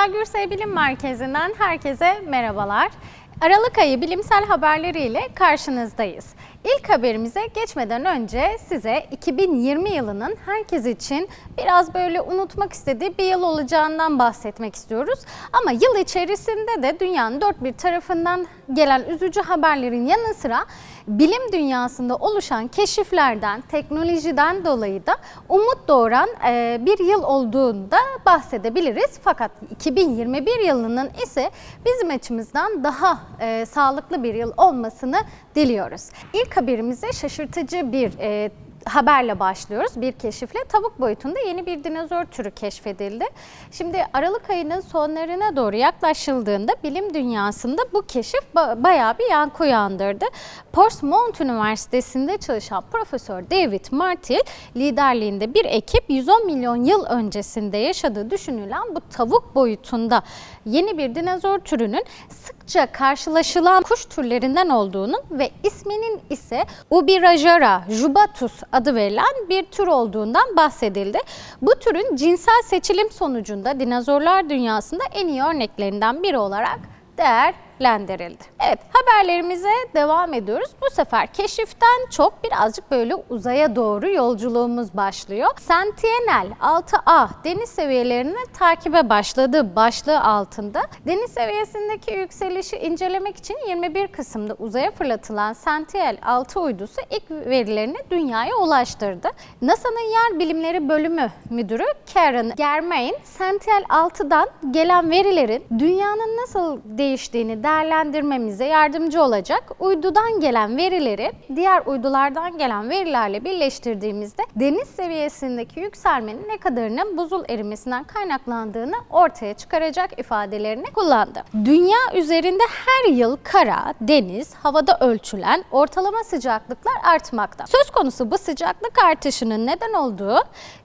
Feza Gürsey Bilim Merkezi'nden herkese merhabalar. Aralık ayı bilimsel haberleriyle karşınızdayız. İlk haberimize geçmeden önce size 2020 yılının herkes için biraz böyle unutmak istediği bir yıl olacağından bahsetmek istiyoruz. Ama yıl içerisinde de dünyanın dört bir tarafından gelen üzücü haberlerin yanı sıra bilim dünyasında oluşan keşiflerden, teknolojiden dolayı da umut doğuran e, bir yıl olduğunda bahsedebiliriz. Fakat 2021 yılının ise bizim açımızdan daha e, sağlıklı bir yıl olmasını diliyoruz. İlk haberimize şaşırtıcı bir e, haberle başlıyoruz. Bir keşifle tavuk boyutunda yeni bir dinozor türü keşfedildi. Şimdi Aralık ayının sonlarına doğru yaklaşıldığında bilim dünyasında bu keşif ba- bayağı bir yankı uyandırdı. Portsmouth Üniversitesi'nde çalışan Profesör David Martil liderliğinde bir ekip 110 milyon yıl öncesinde yaşadığı düşünülen bu tavuk boyutunda yeni bir dinozor türünün sıkça karşılaşılan kuş türlerinden olduğunu ve isminin ise Ubirajara jubatus adı verilen bir tür olduğundan bahsedildi. Bu türün cinsel seçilim sonucunda dinozorlar dünyasında en iyi örneklerinden biri olarak değerlendirildi. Evet haberlerimize devam ediyoruz. Bu sefer keşiften çok birazcık böyle uzaya doğru yolculuğumuz başlıyor. Sentinel 6A deniz seviyelerini takibe başladığı başlığı altında deniz seviyesindeki yükselişi incelemek için 21 Kasım'da uzaya fırlatılan Sentinel 6 uydusu ilk verilerini dünyaya ulaştırdı. NASA'nın Yer Bilimleri Bölümü Müdürü Karen Germain, Sentinel 6'dan gelen verilerin dünyanın nasıl değiştiğini değerlendirmemize yardımcı olacak. Uydudan gelen verileri diğer uydulardan gelen verilerle birleştirdiğimizde deniz seviyesindeki yükselmenin ne kadarının buzul erimesinden kaynaklandığını ortaya çıkaracak ifadelerini kullandı. Dünya üzerinde her yıl kara, deniz, havada ölçülen ortalama sıcaklıklar artmakta. Söz konusu bu sıcaklık artışının neden olduğu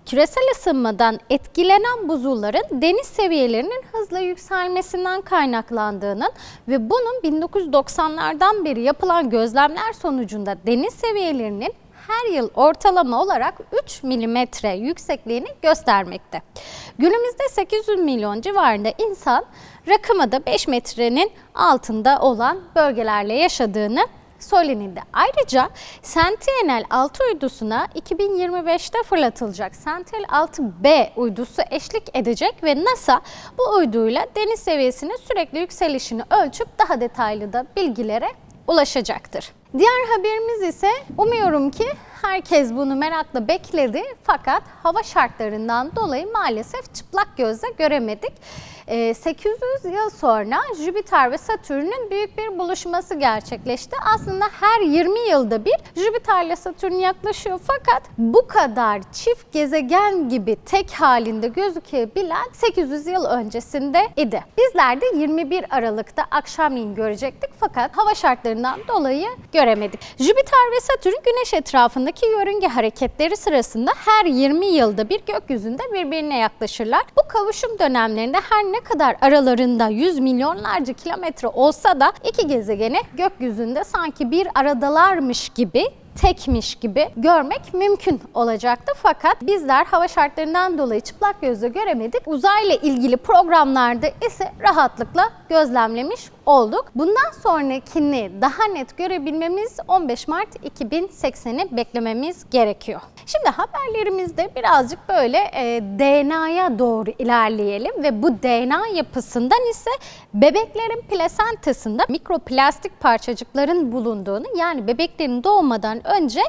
küresel ısınmadan etkilenen buzulların deniz seviyelerinin hızla yükselmesinden kaynaklandığının ve bunun 1990'lardan beri yapılan gözlemler sonucunda deniz seviyelerinin her yıl ortalama olarak 3 milimetre yüksekliğini göstermekte. Günümüzde 800 milyon civarında insan rakımı da 5 metrenin altında olan bölgelerle yaşadığını söylenildi. Ayrıca Sentinel 6 uydusuna 2025'te fırlatılacak Sentinel 6B uydusu eşlik edecek ve NASA bu uyduyla deniz seviyesinin sürekli yükselişini ölçüp daha detaylı da bilgilere ulaşacaktır. Diğer haberimiz ise umuyorum ki herkes bunu merakla bekledi fakat hava şartlarından dolayı maalesef çıplak gözle göremedik. Ee, 800 yıl sonra Jüpiter ve Satürn'ün büyük bir buluşması gerçekleşti. Aslında her 20 yılda bir Jüpiter ile Satürn yaklaşıyor fakat bu kadar çift gezegen gibi tek halinde gözükebilen 800 yıl öncesinde idi. Bizler de 21 Aralık'ta akşamleyin görecektik fakat hava şartlarından dolayı göremedik. Jüpiter ve Satürn güneş etrafındaki yörünge hareketleri sırasında her 20 yılda bir gökyüzünde birbirine yaklaşırlar. Bu kavuşum dönemlerinde her ne kadar aralarında yüz milyonlarca kilometre olsa da iki gezegeni gökyüzünde sanki bir aradalarmış gibi tekmiş gibi görmek mümkün olacaktı. Fakat bizler hava şartlarından dolayı çıplak gözle göremedik. Uzayla ilgili programlarda ise rahatlıkla gözlemlemiş olduk. Bundan sonrakini daha net görebilmemiz 15 Mart 2080'i beklememiz gerekiyor. Şimdi haberlerimizde birazcık böyle e, DNA'ya doğru ilerleyelim ve bu DNA yapısından ise bebeklerin plasentasında mikroplastik parçacıkların bulunduğunu yani bebeklerin doğmadan önce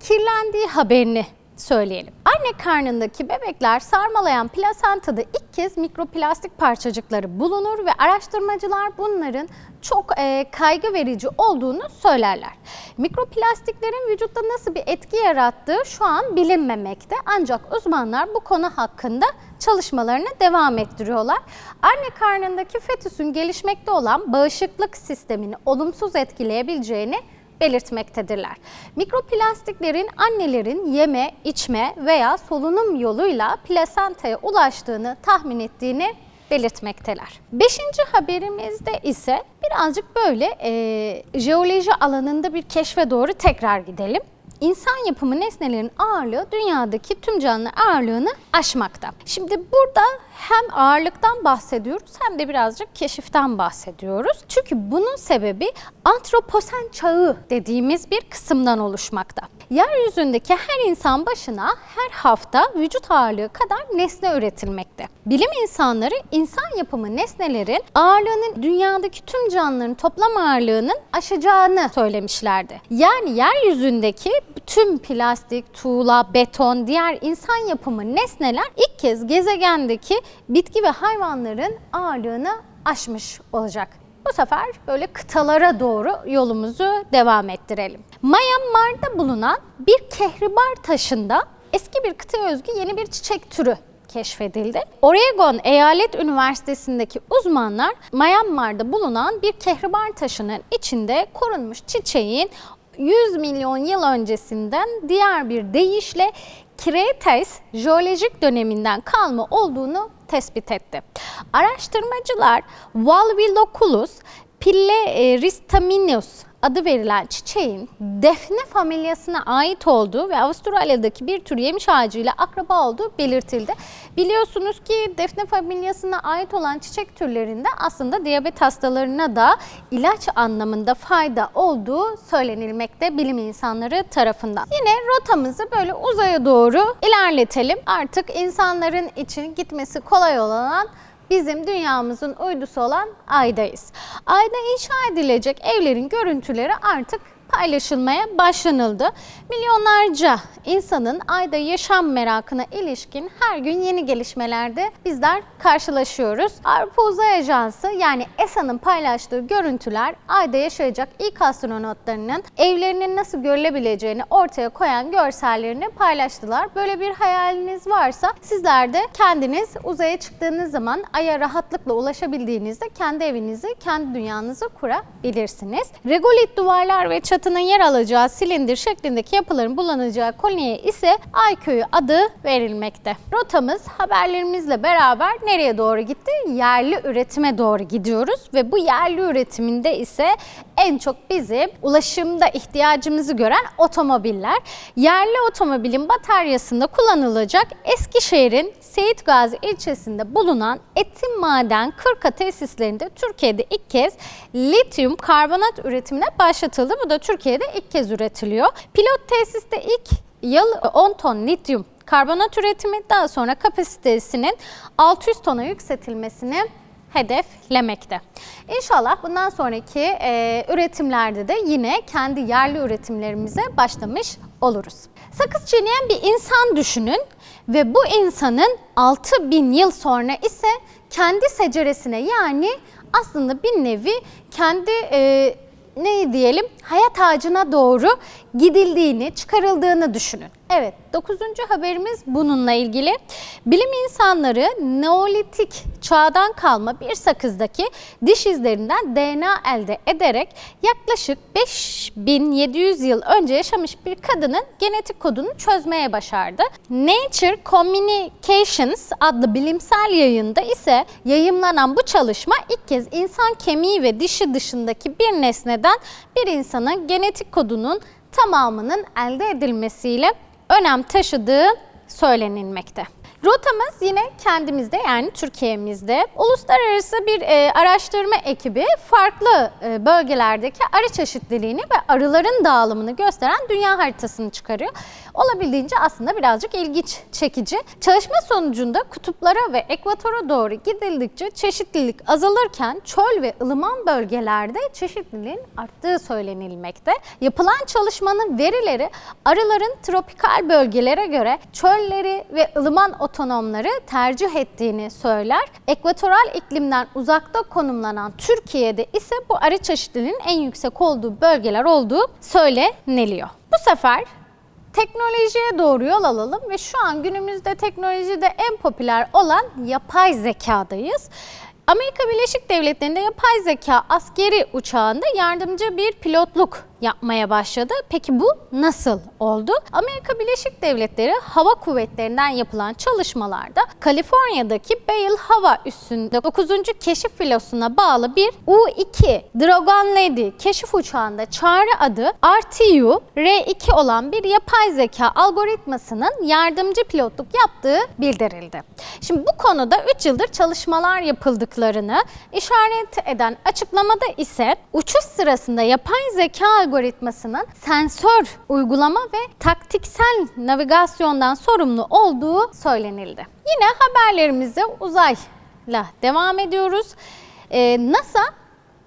kirlendiği haberini söyleyelim. Anne karnındaki bebekler sarmalayan plasentada ilk kez mikroplastik parçacıkları bulunur ve araştırmacılar bunların çok e, kaygı verici olduğunu söylerler. Mikroplastiklerin vücutta nasıl bir etki yarattığı şu an bilinmemekte ancak uzmanlar bu konu hakkında çalışmalarını devam ettiriyorlar. Anne karnındaki fetüsün gelişmekte olan bağışıklık sistemini olumsuz etkileyebileceğini belirtmektedirler. Mikroplastiklerin annelerin yeme, içme veya solunum yoluyla plasentaya ulaştığını tahmin ettiğini belirtmekteler. Beşinci haberimizde ise birazcık böyle e, jeoloji alanında bir keşfe doğru tekrar gidelim. insan yapımı nesnelerin ağırlığı dünyadaki tüm canlı ağırlığını aşmakta. Şimdi burada hem ağırlıktan bahsediyoruz hem de birazcık keşiften bahsediyoruz. Çünkü bunun sebebi antroposen çağı dediğimiz bir kısımdan oluşmakta. Yeryüzündeki her insan başına her hafta vücut ağırlığı kadar nesne üretilmekte. Bilim insanları insan yapımı nesnelerin ağırlığının dünyadaki tüm canlıların toplam ağırlığının aşacağını söylemişlerdi. Yani yeryüzündeki tüm plastik, tuğla, beton, diğer insan yapımı nesneler ilk kez gezegendeki bitki ve hayvanların ağırlığını aşmış olacak. Bu sefer böyle kıtalara doğru yolumuzu devam ettirelim. Myanmar'da bulunan bir kehribar taşında eski bir kıtaya özgü yeni bir çiçek türü keşfedildi. Oregon Eyalet Üniversitesi'ndeki uzmanlar Myanmar'da bulunan bir kehribar taşının içinde korunmuş çiçeğin 100 milyon yıl öncesinden diğer bir deyişle Kretes jeolojik döneminden kalma olduğunu tespit etti. Araştırmacılar Valvilloculus pilleristaminus adı verilen çiçeğin defne familyasına ait olduğu ve Avustralya'daki bir tür yemiş ağacıyla akraba olduğu belirtildi. Biliyorsunuz ki defne familyasına ait olan çiçek türlerinde aslında diyabet hastalarına da ilaç anlamında fayda olduğu söylenilmekte bilim insanları tarafından. Yine rotamızı böyle uzaya doğru ilerletelim. Artık insanların için gitmesi kolay olan bizim dünyamızın uydusu olan Ay'dayız. Ayda inşa edilecek evlerin görüntüleri artık paylaşılmaya başlanıldı. Milyonlarca insanın ayda yaşam merakına ilişkin her gün yeni gelişmelerde bizler karşılaşıyoruz. Avrupa Uzay Ajansı yani ESA'nın paylaştığı görüntüler ayda yaşayacak ilk astronotlarının evlerinin nasıl görülebileceğini ortaya koyan görsellerini paylaştılar. Böyle bir hayaliniz varsa sizler de kendiniz uzaya çıktığınız zaman aya rahatlıkla ulaşabildiğinizde kendi evinizi, kendi dünyanızı kurabilirsiniz. Regolit duvarlar ve çatının yer alacağı silindir şeklindeki yapıların bulanacağı koloniye ise Ayköy'ü adı verilmekte. Rotamız haberlerimizle beraber nereye doğru gitti? Yerli üretime doğru gidiyoruz ve bu yerli üretiminde ise en çok bizim ulaşımda ihtiyacımızı gören otomobiller. Yerli otomobilin bataryasında kullanılacak Eskişehir'in Seyit Gazi ilçesinde bulunan Etim Maden Kırka tesislerinde Türkiye'de ilk kez lityum karbonat üretimine başlatıldı. Bu da Türkiye'de ilk kez üretiliyor. Pilot tesiste ilk yıl 10 ton lityum karbonat üretimi daha sonra kapasitesinin 600 tona yükseltilmesini hedeflemekte. İnşallah bundan sonraki e, üretimlerde de yine kendi yerli üretimlerimize başlamış oluruz. Sakız çiğneyen bir insan düşünün ve bu insanın 6000 yıl sonra ise kendi seceresine yani aslında bir nevi kendi e, ne diyelim hayat ağacına doğru gidildiğini, çıkarıldığını düşünün. Evet, 9. haberimiz bununla ilgili. Bilim insanları Neolitik çağdan kalma bir sakızdaki diş izlerinden DNA elde ederek yaklaşık 5700 yıl önce yaşamış bir kadının genetik kodunu çözmeye başardı. Nature Communications adlı bilimsel yayında ise yayımlanan bu çalışma ilk kez insan kemiği ve dişi dışındaki bir nesneden bir insanın genetik kodunun tamamının elde edilmesiyle önem taşıdığı söylenilmekte. Rotamız yine kendimizde yani Türkiye'mizde. Uluslararası bir e, araştırma ekibi farklı e, bölgelerdeki arı çeşitliliğini ve arıların dağılımını gösteren dünya haritasını çıkarıyor. Olabildiğince aslında birazcık ilginç çekici. Çalışma sonucunda kutuplara ve ekvatora doğru gidildikçe çeşitlilik azalırken çöl ve ılıman bölgelerde çeşitliliğin arttığı söylenilmekte. Yapılan çalışmanın verileri arıların tropikal bölgelere göre çölleri ve ılıman otonomları tercih ettiğini söyler. Ekvatoral iklimden uzakta konumlanan Türkiye'de ise bu arı çeşitliliğinin en yüksek olduğu bölgeler olduğu söyleniliyor. Bu sefer teknolojiye doğru yol alalım ve şu an günümüzde teknolojide en popüler olan yapay zekadayız. Amerika Birleşik Devletleri'nde yapay zeka askeri uçağında yardımcı bir pilotluk yapmaya başladı. Peki bu nasıl oldu? Amerika Birleşik Devletleri Hava Kuvvetleri'nden yapılan çalışmalarda Kaliforniya'daki Bale Hava Üssü'nde 9. Keşif Filosu'na bağlı bir U-2 Dragon Lady keşif uçağında çağrı adı RTU R2 olan bir yapay zeka algoritmasının yardımcı pilotluk yaptığı bildirildi. Şimdi bu konuda 3 yıldır çalışmalar yapıldıklarını işaret eden açıklamada ise uçuş sırasında yapay zeka algoritmasının sensör uygulama ve taktiksel navigasyondan sorumlu olduğu söylenildi. Yine haberlerimize uzayla devam ediyoruz. Ee, NASA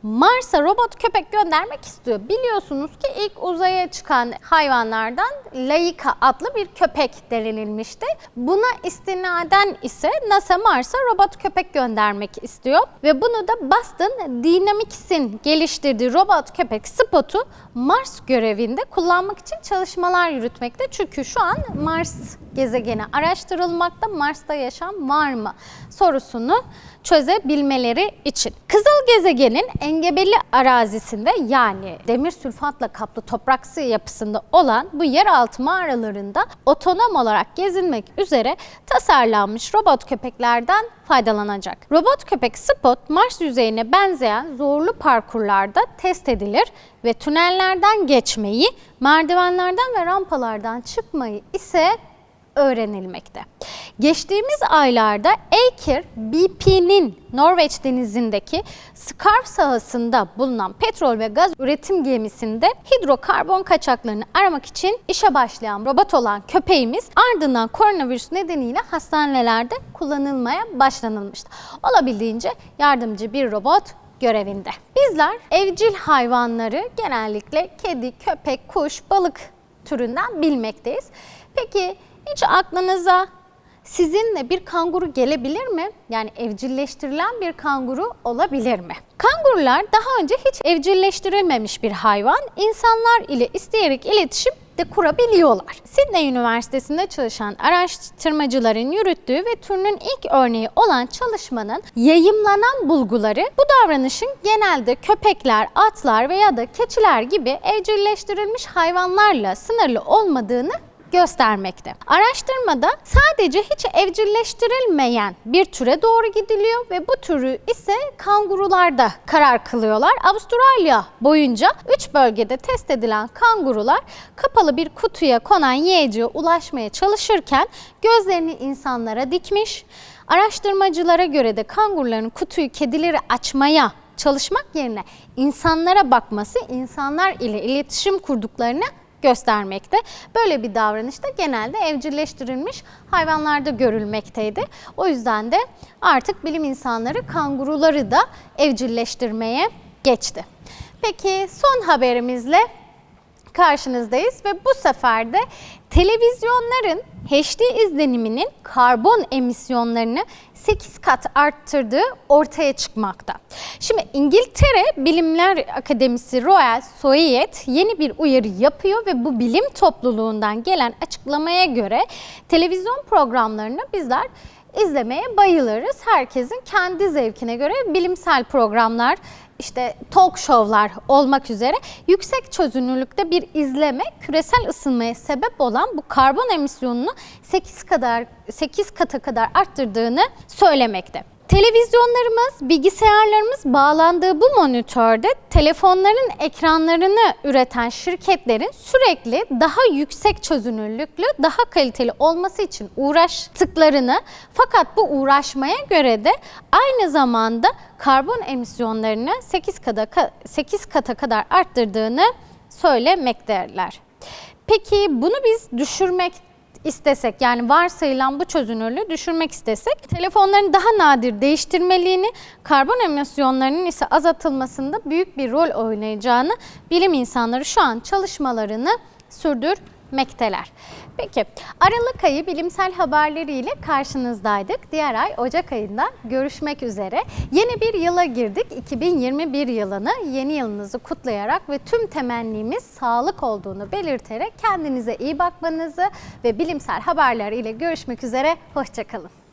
Mars'a robot köpek göndermek istiyor. Biliyorsunuz ki ilk uzaya çıkan hayvanlardan Laika adlı bir köpek denilmişti. Buna istinaden ise NASA Mars'a robot köpek göndermek istiyor. Ve bunu da Boston Dynamics'in geliştirdiği robot köpek Spot'u Mars görevinde kullanmak için çalışmalar yürütmekte. Çünkü şu an Mars gezegeni araştırılmakta. Mars'ta yaşam var mı sorusunu çözebilmeleri için. Kızıl gezegenin engebeli arazisinde yani demir sülfatla kaplı topraksı yapısında olan bu yeraltı mağaralarında otonom olarak gezinmek üzere tasarlanmış robot köpeklerden faydalanacak. Robot köpek Spot Mars yüzeyine benzeyen zorlu parkurlarda test edilir ve tünellerden geçmeyi, merdivenlerden ve rampalardan çıkmayı ise öğrenilmekte. Geçtiğimiz aylarda Aker BP'nin Norveç denizindeki Skarv sahasında bulunan petrol ve gaz üretim gemisinde hidrokarbon kaçaklarını aramak için işe başlayan robot olan köpeğimiz ardından koronavirüs nedeniyle hastanelerde kullanılmaya başlanılmıştı. Olabildiğince yardımcı bir robot görevinde. Bizler evcil hayvanları genellikle kedi, köpek, kuş, balık türünden bilmekteyiz. Peki hiç aklınıza sizinle bir kanguru gelebilir mi? Yani evcilleştirilen bir kanguru olabilir mi? Kangurular daha önce hiç evcilleştirilmemiş bir hayvan. İnsanlar ile isteyerek iletişim de kurabiliyorlar. Sydney Üniversitesi'nde çalışan araştırmacıların yürüttüğü ve türünün ilk örneği olan çalışmanın yayımlanan bulguları bu davranışın genelde köpekler, atlar veya da keçiler gibi evcilleştirilmiş hayvanlarla sınırlı olmadığını göstermekte. Araştırmada sadece hiç evcilleştirilmeyen bir türe doğru gidiliyor ve bu türü ise kangurularda karar kılıyorlar. Avustralya boyunca 3 bölgede test edilen kangurular kapalı bir kutuya konan yiyeceğe ulaşmaya çalışırken gözlerini insanlara dikmiş. Araştırmacılara göre de kanguruların kutuyu kedileri açmaya çalışmak yerine insanlara bakması, insanlar ile iletişim kurduklarını göstermekte. Böyle bir davranış da genelde evcilleştirilmiş hayvanlarda görülmekteydi. O yüzden de artık bilim insanları kanguruları da evcilleştirmeye geçti. Peki son haberimizle karşınızdayız ve bu sefer de televizyonların HD izleniminin karbon emisyonlarını 8 kat arttırdığı ortaya çıkmakta. Şimdi İngiltere Bilimler Akademisi Royal Society yeni bir uyarı yapıyor ve bu bilim topluluğundan gelen açıklamaya göre televizyon programlarını bizler izlemeye bayılırız. Herkesin kendi zevkine göre bilimsel programlar, işte talk show'lar olmak üzere yüksek çözünürlükte bir izleme küresel ısınmaya sebep olan bu karbon emisyonunu 8 kadar 8 kata kadar arttırdığını söylemekte. Televizyonlarımız, bilgisayarlarımız bağlandığı bu monitörde telefonların ekranlarını üreten şirketlerin sürekli daha yüksek çözünürlüklü, daha kaliteli olması için uğraştıklarını fakat bu uğraşmaya göre de aynı zamanda karbon emisyonlarını 8 kata, 8 kata kadar arttırdığını söylemektedirler. Peki bunu biz düşürmek istesek yani varsayılan bu çözünürlüğü düşürmek istesek telefonların daha nadir değiştirmeliğini, karbon emisyonlarının ise azaltılmasında büyük bir rol oynayacağını bilim insanları şu an çalışmalarını sürdürmekteler. Peki Aralık ayı bilimsel haberleriyle karşınızdaydık. Diğer ay Ocak ayında görüşmek üzere. Yeni bir yıla girdik. 2021 yılını yeni yılınızı kutlayarak ve tüm temennimiz sağlık olduğunu belirterek kendinize iyi bakmanızı ve bilimsel haberler ile görüşmek üzere. Hoşçakalın.